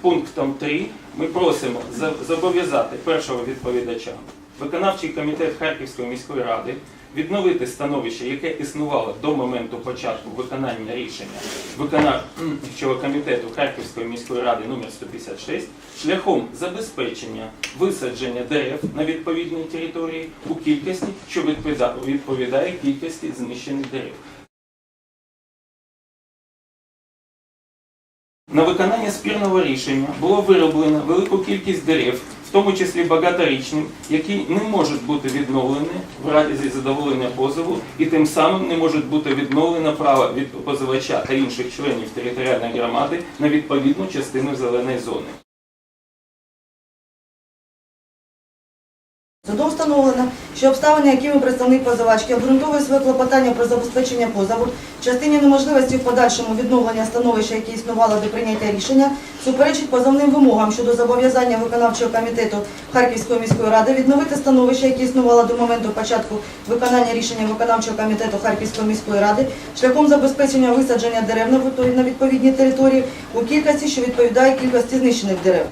пунктом 3 ми просимо зобов'язати першого відповідача, виконавчий комітет Харківської міської ради відновити становище, яке існувало до моменту початку виконання рішення виконавчого комітету Харківської міської ради номер 156 шляхом забезпечення висадження дерев на відповідній території у кількості, що відповідає кількості знищених дерев. На виконання спірного рішення було вироблено велику кількість дерев, в тому числі багаторічним, які не можуть бути відновлені в разі задоволення позову, і тим самим не можуть бути відновлено право від позивача та інших членів територіальної громади на відповідну частину зеленої зони. Судом встановлено, що обставини, якими представник позивачки обґрунтовує своє клопотання про забезпечення позову частині неможливості в подальшому відновлення становища, яке існувало до прийняття рішення, суперечить позовним вимогам щодо зобов'язання виконавчого комітету Харківської міської ради відновити становище, яке існувало до моменту початку виконання рішення виконавчого комітету Харківської міської ради, шляхом забезпечення висадження дерев на відповідній території у кількості, що відповідає кількості знищених дерев.